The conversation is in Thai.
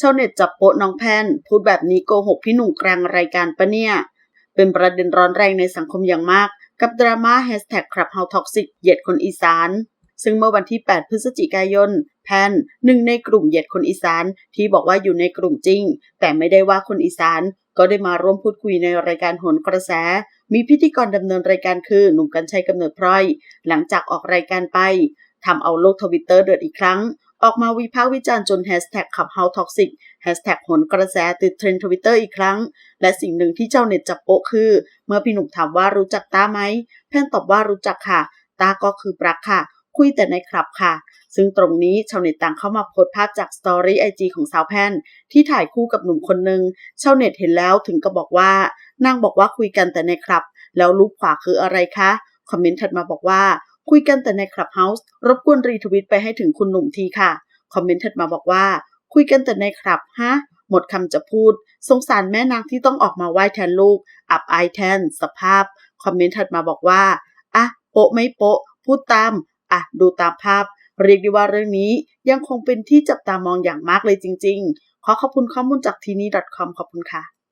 ชาวเน็ตจับโป๊ะน้องแพนพูดแบบนี้โกหกพี่หนุ่มกลางรายการปะเนี่ย เป็นประเด็นร้อนแรงในสังคมอย่างมาก กับดราม่าแฮชแท็กครับเฮาท็อกซิกเหยียดคนอีสาน ซึ่งเมื่อวันที่ 8 พฤศจิกายน แพนหนึ่งในกลุ่มเหยียดคนอีสาน ที่บอกว่าอยู่ในกลุ่มจริง แต่ไม่ได้ว่าคนอีสานก็ได้มาร่วมพูดคุยในรายการโหนกระแส มีพิธีกรดำเนินรายการคือหนุ่มกัญชัยกำเนิดพลอย หลังจากออกรายการไปทำเอาโลกทวิตเตอร์เดือดอีกครั้ง ออกมาวิพากษ์วิจารณ์จนแฮชแท็กขับเฮาท็อกซิกแฮชแท็กหนกระแสติดเทรนด์ทวิตเตอร์อีกครั้ง และสิ่งหนึ่งที่เจ้าเน็ตจับโป๊ะคือ เมื่อพี่หนุ่มถามว่ารู้จักตาไหมแพนตอบว่ารู้จักค่ะ ตาก็คือปรักค่ะ คุยแต่ในคลับค่ะ ซึ่งตรงนี้ชาวเน็ตต่างเข้ามาโพสภาพจากสตอรี่ไอจีของสาวแพนที่ถ่ายคู่กับหนุ่มคนหนึ่งชาวเน็ตเห็นแล้วถึงก็บอกว่านางบอกว่าคุยกันแต่ในคลับ แล้วรูปขวาคืออะไรคะคอมเมนต์ถัดมาบอกว่า คุยกันแต่ในคลับเฮาส์รบกวนรีทวิตไปให้ถึงคุณหนุ่มทีค่ะ คอมเมนต์ถัดมาบอกว่า คุยกันแต่ในคลับฮะ หมดคำจะพูด สงสารแม่นางที่ต้องออกมาไหว้แทนลูก อับอายแทน สภาพ คอมเมนต์ถัดมาบอกว่า อะ โปะไม่โปะ พูดตาม อะ ดูตามภาพ เรียกได้ว่าเรื่องนี้ยังคงเป็นที่จับตามองอย่างมากเลยจริง ๆ ขอขอบคุณข้อมูลจากทีนี้ .com ขอบคุณค่ะ